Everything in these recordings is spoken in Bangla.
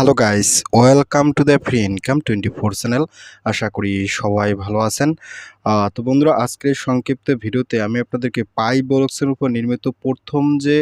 Hello guys welcome to the free income twenty four channel আশা করি সবাই ভালো আছেন। তো বন্ধুরা, আজকের সংক্ষিপ্ত ভিডিওতে আমি আপনাদেরকে পাই বলক্সের উপর নির্মিত প্রথম যে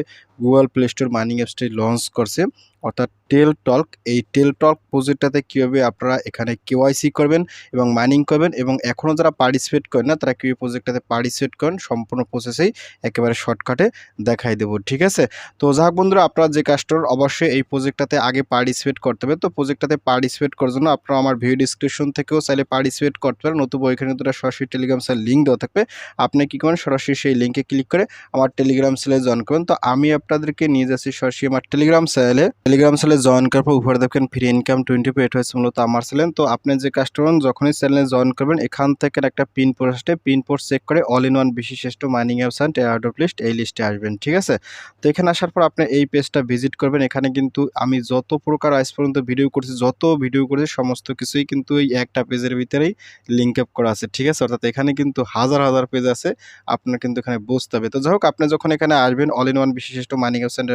গুগল প্লে স্টোর মাইনিং অ্যাপসটি লঞ্চ করছে। অর্থাৎ টেল টক এই টেল টক প্রজেক্টটাতে কীভাবে আপনারা এখানে কেওয়াইসি করবেন এবং মাইনিং করবেন এবং এখনও যারা পার্টিসিপেট করেন না, তারা কীভাবে প্রজেক্টটাতে পার্টিসিপেট করেন, সম্পূর্ণ প্রসেসেই একেবারে শর্টকাটে দেখাই দেবো, ঠিক আছে? তো যাক বন্ধুরা, আপনারা যে কাস্টমার অবশ্যই এই প্রজেক্টটাতে আগে পার্টিসিপেট করতে হবে। তো প্রজেক্টটাতে পার্টিসিপেট করার জন্য আপনারা আমার ভিডিও ডিসক্রিপশন থেকেও চাইলে পার্টিসিপেট করতে পারেন, নতুবা ওইখানে দুটো সরাসরি টেলিগ্রাম সেল লিঙ্ক দেওয়া থাকবে। আপনি কী করেন, সরাসরি সেই লিঙ্কে ক্লিক করে আমার টেলিগ্রাম সেলে জয়েন করবেন। তো আমি আপনাদেরকে নিয়ে যাচ্ছি সরাসরি আমার টেলিগ্রাম সেলে টেলিগ্রাম সেলে জয়েন করার পর উপরে দেখেন ফ্রি ইনকাম টোয়েন্টি পেট হয়েছে মূলত আমার চ্যানেল তো আপনি যে কাস্টমার যখনই চ্যানেলে জয়েন করবেন, এখান থেকে একটা পিন পোস্ট আসে পিন পোস্ট চেক করে অল ইন ওয়ান বিশিষ্ট mining apps and airdrop list এই লিস্টে আসবেন, ঠিক আছে? তো এখানে আসার পর আপনি এই পেজটা ভিজিট করবেন। এখানে কিন্তু আমি যত প্রকার আজ পর্যন্ত ভিডিও করছি, যত ভিডিও করেছি, সমস্ত কিছুই কিন্তু এই একটা পেজের ভিতরেই লিঙ্ক আপ করা আছে, ঠিক আছে? অর্থাৎ এখানে কিন্তু হাজার হাজার পেজ আছে। আপনার কিন্তু এখানে বুঝতে হবে। তো যাই হোক, আপনি যখন এখানে আসবেন অল ইন ওয়ান বিশিষ্ট মাইনিং অ্যাপস অ্যান্ড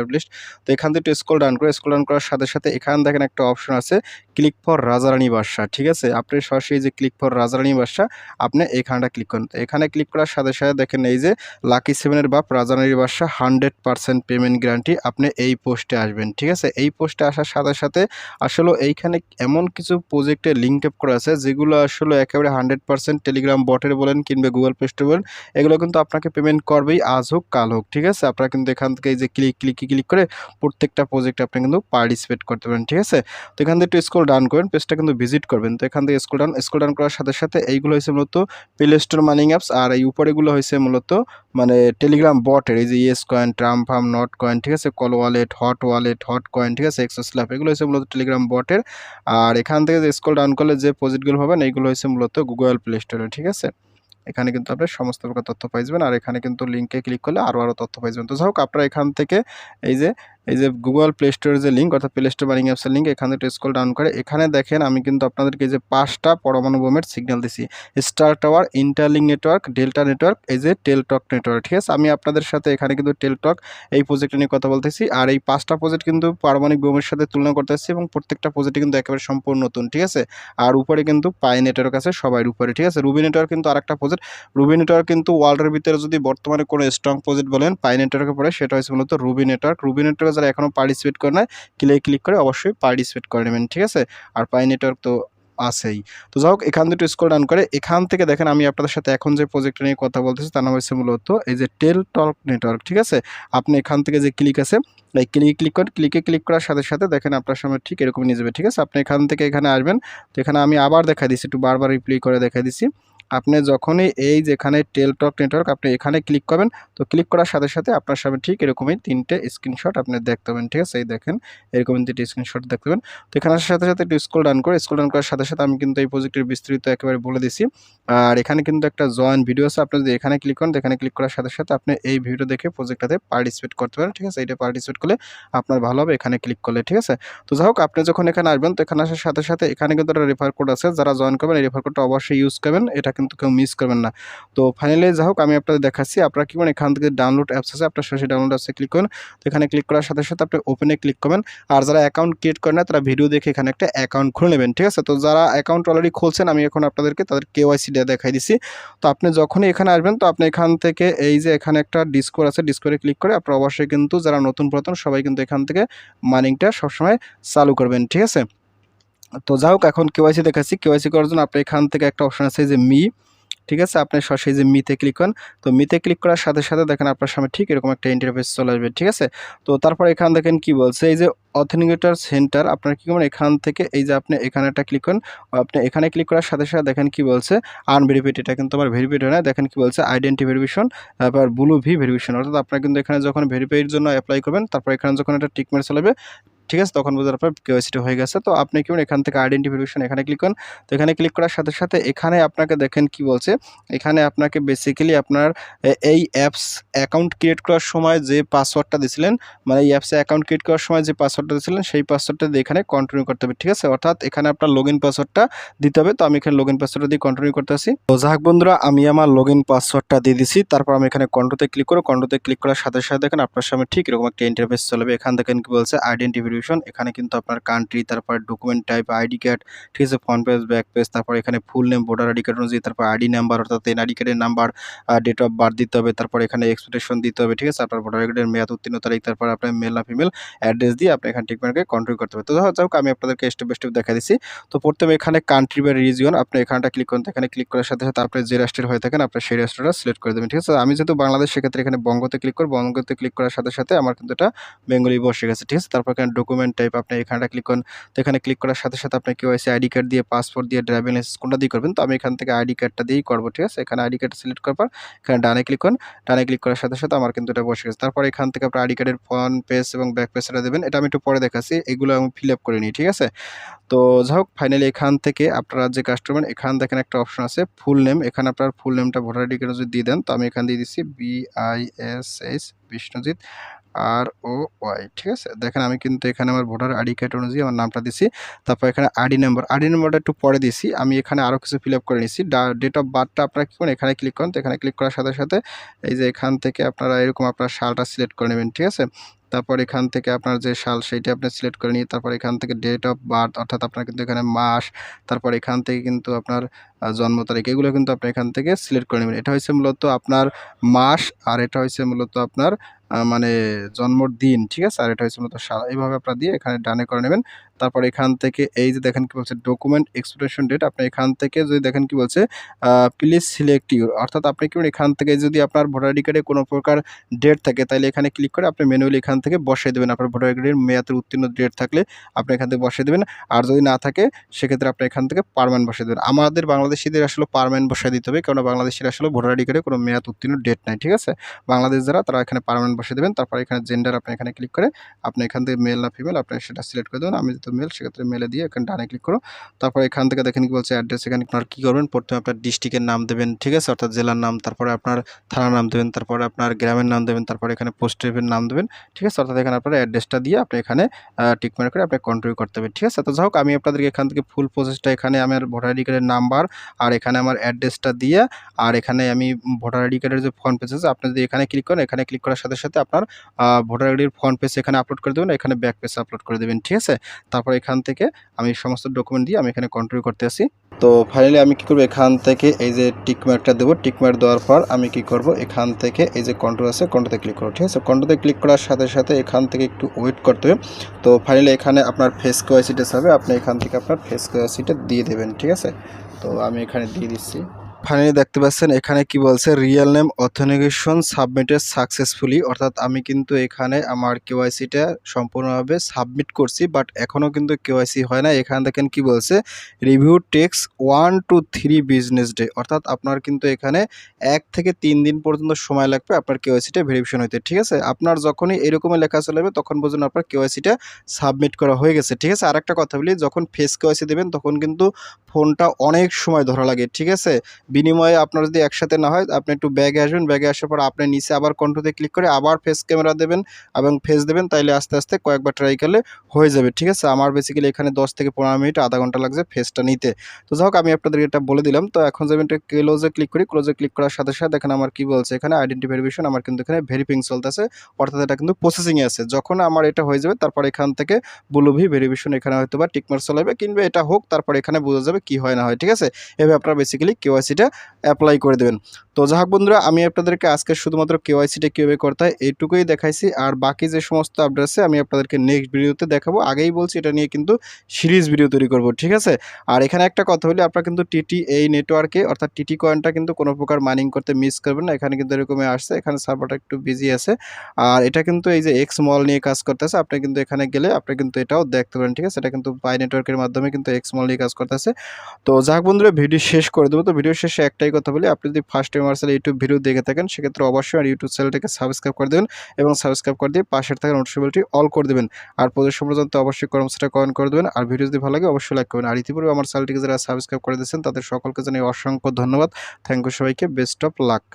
তো এখান থেকে একটু স্কোল ডাউন করে। স্কোল ডাউন করার সাথে সাথে এখান দেখেন একটা অপশন আছে। ক্লিক ফর রাজারানী বাদশা ঠিক আছে? আপনি সরাসরি যে ক্লিক ফর রাজারানী বাদশা আপনি এখানটা ক্লিক করুন। এখানে ক্লিক করার সাথে সাথে দেখেন এই যে লাকি সেভেনের বাপ রাজারানীর বাদশা হান্ড্রেড পারসেন্ট পেমেন্ট গ্যারান্টি আপনি এই পোস্টে আসবেন, ঠিক আছে? এই পোস্টে আসার সাথে সাথে আসলে এইখানে এমন কিছু প্রজেক্টে লিঙ্ক আপ করা আছে, যেগুলো আসলে একেবারে হান্ড্রেড পার্সেন্ট টেলিগ্রাম বটের বলেন কিংবা গুগল প্লে স্টোর বলেন, এগুলো কিন্তু আপনাকে পেমেন্ট করবেই আজ হোক, কাল হোক, ঠিক আছে? আপনারা কিন্তু এখান থেকে এই যে ক্লিক ক্লিক ক্লিক করে প্রত্যেকটা প্রজেক্টে আপনি কিন্তু পার্টিসিপেট করতে পারেন, ঠিক আছে? তো এখান থেকে একটু স্ক্রল ডাউন করবেন পেজটা কিন্তু ভিজিট করবেন। তো এখান থেকে স্কুল ডাউন স্কুল ডাউন করার সাথে সাথে এইগুলো হয়েছে মূলত প্লে স্টোর মানিং অ্যাপস আর এই উপরেগুলো হয়েছে মূলত মানে টেলিগ্রাম বটের এই যে ইয়েস কয়েন ট্রাম ফার্ম নট কয়েন ঠিক আছে? Call wallet hot wallet hot coin ঠিক আছে? এক্সো স্ল্যাপ এগুলো হচ্ছে মূলত টেলিগ্রাম বটের আর এখান থেকে যে স্কুল ডাউন করলে যে প্রজেক্টগুলো পাবেন, এইগুলো হচ্ছে মূলত গুগল প্লে স্টোরে ঠিক আছে? এখানে কিন্তু আপনি সমস্ত প্রকার তথ্য পাই যাবেন। আর এখানে কিন্তু লিঙ্কে ক্লিক করলে আরও আরও তথ্য পাই যাবেন। তো যাই হোক, আপনারা এখান থেকে এই যে এই যে গুগল প্লে স্টোরের যে লিঙ্ক অর্থাৎ প্লে স্টোর মাইনিং অ্যাপসের লিঙ্ক এখান থেকে স্ক্রল ডাউন করে, এখানে দেখেন আমি কিন্তু আপনাদেরকে যে পাঁচটা পরমাণু বোমের সিগন্যাল দিছি। Star tower interlink network delta network এই যে টেলটক নেটওয়ার্ক ঠিক আছে? আমি আপনাদের সাথে এখানে কিন্তু টেলটক এই প্রজেক্ট নিয়ে কথা বলতেছি, আর এই পাঁচটা প্রজেক্ট কিন্তু পারমাণবিক বোমের সাথে তুলনা করতেছি এবং প্রত্যেকটা প্রজেক্ট কিন্তু একেবারে সম্পূর্ণ নতুন, ঠিক আছে? আর উপরে কিন্তু পাই নেটওয়ার্ক আছে সবাই উপরে, ঠিক আছে? রুবি নেটওয়ার্ক কিন্তু আরেকটা প্রজেক্ট রুবি নেটওয়ার্ক কিন্তু ওয়ার্ল্ডের ভিতরে যদি বর্তমানে কোনো স্ট্রং প্রজেক্ট বলেন পাই নেটওয়ার্কে পড়ে, সেটা হচ্ছে মূলত রুবি নেটওয়ার্ক রুবি নেটওয়ার্কে যারা এখনও পার্টিসিপেট করে না ক্লিক ক্লিক করে অবশ্যই পার্টিসিপেট করে নেবেন, ঠিক আছে? আর পাই নেটওয়ার্ক তো আছেই। তো যাই হোক, এখান থেকে স্কোর ডাউন করে, এখান থেকে দেখেন আমি আপনাদের সাথে এখন যে প্রজেক্ট নিয়ে কথা বলতেছি, তার নাম হচ্ছে মূলত এই যে টেল টক নেটওয়ার্ক ঠিক আছে? আপনি এখান থেকে যে ক্লিক আছে, এই ক্লিক ক্লিক করেন ক্লিকে ক্লিক করার সাথে সাথে দেখেন আপনার সামনে ঠিক এরকম নিয়ে যাবে, ঠিক আছে? আপনি এখান থেকে এখানে আসবেন, তো এখানে আমি আবার দেখা দিচ্ছি, একটু বারবার রিপ্লাই করে দেখা দিচ্ছি। আপনি যখনই এই যেখানে টেলটক নেটওয়ার্ক আপনি এখানে ক্লিক করবেন, তো ক্লিক করার সাথে সাথে আপনার সামনে ঠিক এরকমই তিনটে স্ক্রিনশট আপনি দেখতে পাবেন, ঠিক আছে? এই দেখেন, এরকম তিনটে স্ক্রিনশট দেখতে পাবেন। তো এখানে আসার সাথে সাথে একটু স্ক্রল ডান করে স্ক্রল ডান করার সাথে সাথে আমি কিন্তু এই প্রজেক্টের বিস্তারিত একেবারে বলে দিছি। আর এখানে কিন্তু একটা জয়েন ভিডিও আছে, আপনি যদি এখানে ক্লিক করেন এখানে ক্লিক করার সাথে সাথে আপনি এই ভিডিও দেখে প্রজেক্টটাতে পার্টিসিপেট করতে পারেন, ঠিক আছে? এটা পার্টিসিপেট করলে আপনার ভালো হবে এখানে ক্লিক করলে, ঠিক আছে? তো যাই হোক, আপনি যখন এখানে আসবেন, তো এখানে আসার সাথে সাথে এখানে কিন্তু একটা রেফার কোড আছে। যারা জয়েন করবেন, এই রেফার কোডটা অবশ্যই ইউজ করবেন। এটা কিন্তু কেউ মিস করবেন না। তো ফাইনালি যাই হোক, আমি আপনাদের দেখাচ্ছি আপনারা কি করেন এখান থেকে ডাউনলোড অ্যাপস আছে, আপনার সরাসরি ডাউনলোড অ্যাপসে ক্লিক করেন। তো এখানে ক্লিক করার সাথে সাথে আপনি ওপেনে ক্লিক করবেন। আর যারা অ্যাকাউন্ট ক্রিয়েট করেন না তারা ভিডিও দেখে এখানে একটা অ্যাকাউন্ট খুলে নেবেন, ঠিক আছে? তো যারা অ্যাকাউন্ট অলরেডি খুলছেন, আমি এখন আপনাদেরকে তাদের কেওয়াইসি দিয়ে দেখাই দিচ্ছি। তো আপনি যখনই এখানে আসবেন, তো আপনি এখান থেকে এই যে এখানে একটা ডিসকোর আছে ডিসকোরে ক্লিক করে আপনার অবশ্যই কিন্তু যারা নতুন পুরাতন, সবাই কিন্তু এখান থেকে মাইনিংটা সবসময় চালু করবেন, ঠিক আছে? তো যাই হোক, এখন কেওয়াইসি দেখাচ্ছি। কেওয়াইসি করার জন্য আপনি এখান থেকে একটা অপশন আছে যে মি ঠিক আছে? আপনি সরাসরি যে মিতে ক্লিক করেন। তো মিতে ক্লিক করার সাথে সাথে দেখেন আপনার সামনে ঠিক এরকম একটা ইন্টারফেস চলে আসবে, ঠিক আছে? তো তারপর এখান দেখেন কি বলছে? এই যে অথেন্টিকেটার সেন্টার আপনার কি করবেন? এখান থেকে এই যে আপনি এখানে একটা ক্লিক করেন। আপনি এখানে ক্লিক করার সাথে সাথে দেখেন কি বলছে? আনভেরিফাইড এটা কিন্তু আমার ভেরিফাইড হয় না। দেখেন কি বলছে? আইডেন্টি ভেরিফিকেশন তারপর ব্লু ভি ভেরিফিকেশন অর্থাৎ আপনার কিন্তু এখানে যখন ভেরিফাইয়ের জন্য অ্যাপ্লাই করবেন, তারপর এখানে যখন একটা টিক মেরে চলবে ঠিক আছে? তখন বোঝার পর কেওয়াইসিটা হয়ে গেছে। তো আপনি কি এখান থেকে আইডেন্টিফিকেশন এখানে ক্লিক করেন। তো এখানে ক্লিক করার সাথে সাথে এখানে আপনাকে দেখেন কি বলছে? এখানে আপনাকে বেসিক্যালি আপনার এই অ্যাপস অ্যাকাউন্ট ক্রিয়েট করার সময় যে পাসওয়ার্ডটা দিয়েছিলেন মানে এই অ্যাপসে অ্যাকাউন্ট ক্রিয়েট করার সময় যে পাসওয়ার্ডটা দিয়েছিলেন, সেই পাসওয়ার্ডটা দিয়ে এখানে কন্টিনিউ করতে হবে, ঠিক আছে? অর্থাৎ এখানে আপনার লগ ইন পাসওয়ার্ডটা দিতে হবে। তো আমি এখানে লগ ইন পাসওয়ার্ডটা দিয়ে কন্টিনিউ করতেছি তো যাক বন্ধুরা, আমি আমার লগ ইন পাসওয়ার্ডটা দিয়ে দিছি। তারপর আমি এখানে কন্টোতে ক্লিক করে। কন্টোতে ক্লিক করার সাথে সাথে দেখেন আপনার সামনে ঠিক এরকম একটা ইন্টারফেস চলবে। এখান দেখেন কি বলছে? আইডেন্টিফিকেশন ভেরিফিকেশন এখানে কিন্তু আপনার কান্ট্রি তারপর ডকুমেন্ট টাইপ আইডি কার্ড ঠিক আছে ফ্রন্ট পেজ ব্যাক পেজ তারপর এখানে full name voter ID card অনুযায়ী, তারপর আইডি নাম্বার অর্থাৎ এনআইডি কার্ডের নাম্বার ডেট অফ বার্থ দিতে হবে, তারপর এখানে এক্সপেকটেশন দিতে হবে, ঠিক আছে, আপনার ভোটার কার্ডের মেয়াদ উত্তীর্ণ তারিখ, তারপর আপনার মেল না ফিমেল অ্যাড্রেস দিয়ে আপনি এখানে টিকমার্কে কন্ট্রোল করতে হবে। তো যাই আমি আপনাদেরকে স্টেপ বাই স্টেপ দেখা দিচ্ছি। তো প্রথমে এখানে কান্ট্রি বা রিজিয়ন আপনি এখানটা ক্লিক করুন, এখানে ক্লিক করার সাথে সাথে আপনি যে রাষ্ট্রের হয়ে থাকেন, আপনার সেই রাষ্ট্রটা সিলেক্ট করে দেবেন, ঠিক আছে। আমি যেহেতু বাংলাদেশ, সেক্ষেত্রে এখানে বঙ্গতে ক্লিক করব, বঙ্গতে ক্লিক করার সাথে সাথে আমার কিন্তু এটা বেঙ্গলি বসে গেছে ঠিক আছে। তারপর এখানে ডকুমেন্ট টাইপ আপনি এখানটা ক্লিক করুন, তো এখানে ক্লিক করার সাথে সাথে আপনি কেওয়াইসি আইডি কার্ড দিয়ে পাসপোর্ট দিয়ে ড্রাইভিং লাইসেন্স কোনটা দিয়ে করবেন, তো আমি এখান থেকে আইডি কার্ডটা দিয়েই করব, ঠিক আছে? এখানে আইডি কার্ড সিলেক্ট করার পর এখানে ডানে ক্লিক করুন, ডানে ক্লিক করার সাথে সাথে আমার কিন্তু এটা বসে গেছে। তারপর এখান থেকে আপনার আইডি কার্ডের ফ্রন্ট পেজ এবং ব্যাক পেজটা দেবেন, এটা আমি একটু পরে দেখাচ্ছি, এগুলো আমি ফিল আপ করে নিই, ঠিক আছে? তো যাই হোক ফাইনালি এখান থেকে আপনারা যে কাস্টমার এখান দেখেন একটা অপশন আছে ফুল নেম এখানে আপনার ফুল নেমটা ভোটার আইডি কার্ড যদি দিয়ে দেন, তো আমি এখান দিয়ে দিচ্ছি B I S H Bishnujit R O Y, ঠিক আছে? দেখেন আমি কিন্তু এখানে আমার ভোটার আইডি কার্ড অনুযায়ী আমার নামটা দিছি, তারপর এখানে আইডি নাম্বার আইডি নাম্বারটা একটু পরে দিছি, আমি এখানে আরও কিছু ফিল আপ করে নিচ্ছি ডেট অফ বার্থটা আপনারা কী করেন, এখানে ক্লিক করেন, তো এখানে ক্লিক করার সাথে সাথে এই যে এখান থেকে আপনারা এরকম আপনার সালটা সিলেক্ট করে নেবেন, ঠিক আছে? তারপর এখান থেকে আপনার যে সাল সেইটা আপনি সিলেক্ট করে নিয়ে, তারপর এখান থেকে ডেট অফ বার্থ অর্থাৎ আপনার কিন্তু এখানে মাস, তারপর এখান থেকে কিন্তু আপনার জন্ম তারিখ, এগুলো কিন্তু আপনি এখান থেকে সিলেক্ট করে নেবেন। এটা হচ্ছে মূলত আপনার মাস, আর এটা হচ্ছে মূলত আপনার মানে জন্মর দিন ঠিক আছে? আর এটা হচ্ছে মূলত এইভাবে আপনারা দিয়ে এখানে ডানে করে নেবেন। তারপর এখান থেকে এই যে দেখেন কি বলছে ডকুমেন্ট এক্সপ্রেশন ডেট আপনি এখান থেকে যদি দেখেন কি বলছে প্লিজ সিলেক্ট ইউর অর্থাৎ আপনি কি এখান থেকে যদি আপনার ভোটার আইডি কার্ডে কোনো প্রকার ডেট থাকে তাহলে এখানে ক্লিক করে আপনি ম্যানুয়ালি এখান থেকে বসিয়ে দেবেন। আপনার ভোটার আইডি কার্ডের মেয়াদের উত্তীর্ণ ডেট থাকলে আপনি এখান থেকে বসিয়ে দেবেন। আর যদি না থাকে, সেক্ষেত্রে আপনি এখান থেকে পারমানেন্ট বসিয়ে দেবেন। আমাদের বাংলাদেশিদের আসলে পারমানেন্ট বসিয়ে দিতে হবে কারণ বাংলাদেশের আসলে ভোটার আইডি কার্ডে কোনো মেয়াদ উত্তীর্ণ ডেট নাই, ঠিক আছে? বাংলাদেশ যারা, তারা এখানে পারমানেন্ট বসিয়ে দেবেন। তারপর এখানে জেন্ডার আপনি এখানে ক্লিক করে আপনি এখান থেকে মেল না ফিমেল আপনি সেটা সিলেক্ট করে দেবেন। আমি যেহেতু মেল সেক্ষেত্রে মেলে দিয়ে এখানে ডানে ক্লিক করো। তারপর এখান থেকে দেখেন কি বলছে অ্যাড্রেস এখানে আপনার কী করবেন? প্রথমে আপনার ডিস্ট্রিক্টের নাম দেবেন, ঠিক আছে? অর্থাৎ জেলার নাম, তারপরে আপনার থানার নাম দেবেন, তারপরে আপনার গ্রামের নাম দেবেন, তারপরে এখানে পোস্ট অফিসের নাম দেবেন, ঠিক আছে? অর্থাৎ এখানে আপনার অ্যাড্রেসটা দিয়ে আপনি এখানে টিকমার্ক করে আপনি কন্ট্রোল করতে হবে ঠিক আছে? তো যাই হোক, আমি আপনাদেরকে এখান থেকে ফুল প্রসেসটা এখানে আমার ভোটার আইডি কার্ডের নাম্বার আর এখানে আমার অ্যাড্রেসটা দিয়ে আর এখানে আমি ভোটার আইডি কার্ডের যে ফ্রন্ট পেজ আছে, আপনি যদি এখানে ক্লিক করেন, এখানে ক্লিক করার সাথে সাথে আপনার ভোটার আইডির ফ্রন্ট পেজ এখানে আপলোড করে দেবেন, এখানে ব্যাক পেজ আপলোড করে দেবেন, ঠিক আছে? তারপর এখান থেকে আমি সমস্ত ডকুমেন্ট দিয়ে আমি এখানে কন্ট্রোল করতে আসি। তো ফাইনালি আমি কি করব? এখান থেকে এই যে টিকমার্কটা দেবো। টিকমার্ক দেওয়ার পর আমি কি করব? এখান থেকে এই যে কন্ট্রোল আছে কন্ট্রোতে ক্লিক করব ঠিক আছে? কন্ট্রোতে ক্লিক করার সাথে সাথে এখান থেকে একটু ওয়েট করতে হবে। তো ফাইনালি এখানে আপনার ফেস কোয়াসিটা হবে আপনি এখান থেকে আপনার ফেস কোয়াসিটা দিয়ে দেবেন, ঠিক আছে? তো আমি এখানে দিয়ে দিচ্ছি। ফাইনালি দেখতে পাচ্ছেন, এখানে কি বলছে? Real name authentication submitted successfully অর্থাৎ আমি কিন্তু এখানে আমার কেওয়াইসিটা সম্পূর্ণভাবে সাবমিট করছি বাট এখনও কিন্তু কেওয়াইসি হয় না এখানে দেখেন কি বলছে? Review takes one two three business day অর্থাৎ আপনার কিন্তু এখানে এক থেকে তিন দিন পর্যন্ত সময় লাগবে আপনার কেওয়াইসিটা ভেরিফিকেশন হইতে, ঠিক আছে? আপনার যখনই এরকমই লেখা চলে যাবে তখন পর্যন্ত আপনার কেওয়াইসিটা সাবমিট করা হয়ে গেছে, ঠিক আছে? আরেকটা কথা বলি, যখন ফেস কেওয়াইসি দেবেন, তখন কিন্তু ফোনটা অনেক সময় ধরা লাগে, ঠিক আছে? বিনিময়ে আপনার যদি একসাথে না হয়, আপনি একটু ব্যাগে আসবেন। ব্যাগে আসার পর আপনি নিচে আবার কন্ট্রোতে ক্লিক করে আবার ফেস ক্যামেরা দেবেন এবং ফেস দেবেন, তাইলে আস্তে আস্তে কয়েকবার ট্রাই করলে হয়ে যাবে, ঠিক আছে? আমার বেসিক্যালি এখানে দশ থেকে পনেরো মিনিট, আধা ঘণ্টা লাগছে ফেসটা নিতে। তো যাই হোক, আমি আপনাদেরকে এটা বলে দিলাম। তো এখন যাবেন একটা ক্লোজে ক্লিক করি ক্লোজে ক্লিক করার সাথে সাথে দেখেন আমার কি বলছে, এখানে আইডেন্টি ভেরিফিকেশন আমার কিন্তু এখানে ভেরিফিং চলতেছে, অর্থাৎ এটা কিন্তু প্রসেসিংয়ে আছে। যখন আমার এটা হয়ে যাবে, তারপর এখান থেকে ব্লুভি ভেরিফিকেশন এখানে হয়তো বা টিকমার চলাবে কিংবা এটা হোক, তারপর এখানে বোঝা যাবে কি হয় না হয়, ঠিক আছে? এভাবে আপনারা বেসিক্যালি কেওয়াইসিটা অ্যাপ্লাই করে দেবেন। তো যাই বন্ধুরা, আমি আপনাদেরকে আজকে শুধুমাত্র কেওয়াইসিটা কীভাবে করতে হয় এইটুকুই দেখাইছি। আর বাকি যে সমস্ত আপডেট আছে, আমি আপনাদেরকে নেক্সট ভিডিওতে দেখাবো। আগেই বলছি, এটা নিয়ে কিন্তু সিরিজ ভিডিও তৈরি করব, ঠিক আছে? আর এখানে একটা কথা বলি, আপনারা কিন্তু টিটি এই নেটওয়ার্কে অর্থাৎ টিটি কয়েনটা কিন্তু কোনো প্রকার মাইনিং করতে মিস করবেন না। এখানে কিন্তু এরকমই আসছে, এখানে সার্ভারটা একটু বিজি আছে। আর এটা কিন্তু এই যে এক্স মল নিয়ে কাজ করতেছে, আপনি কিন্তু এখানে গেলে আপনি কিন্তু এটাও দেখতে পারেন, ঠিক আছে? এটা কিন্তু পাই নেটওয়ার্কের মাধ্যমে কিন্তু এক্স মল নিয়ে কাজ করতেছে। তো যাক বন্ধুরা ভিডিও শেষ করে দেবো। তো ভিডিও শেষে একটাই কথা বলি, আপনি যদি ফার্স্ট টাইম আমার ইউটিউব ভিডিও দেখে থাকেন, সেক্ষেত্রে অবশ্যই আর ইউটিউব চ্যানেলটাকে সাবস্ক্রাইব করে দেবেন এবং সাবস্ক্রাইব করে দিয়ে পাশের থাকা নোটিফিকেশনটি অল করে দেবেন। আর প্রদেশ পর্যন্ত অবশ্যই কর্মসূচিটা কয়েন করে দেবেন। আর ভিডিও যদি ভালো লাগে, অবশ্যই লাইক করবেন। আর ইতিপূর্বে আমার চ্যানেলটিকে যারা সাবস্ক্রাইব করে দিয়েছেন, তাদের সকলকে জানিয়ে অসংখ্য ধন্যবাদ। থ্যাংক ইউ সবাইকে। Best of luck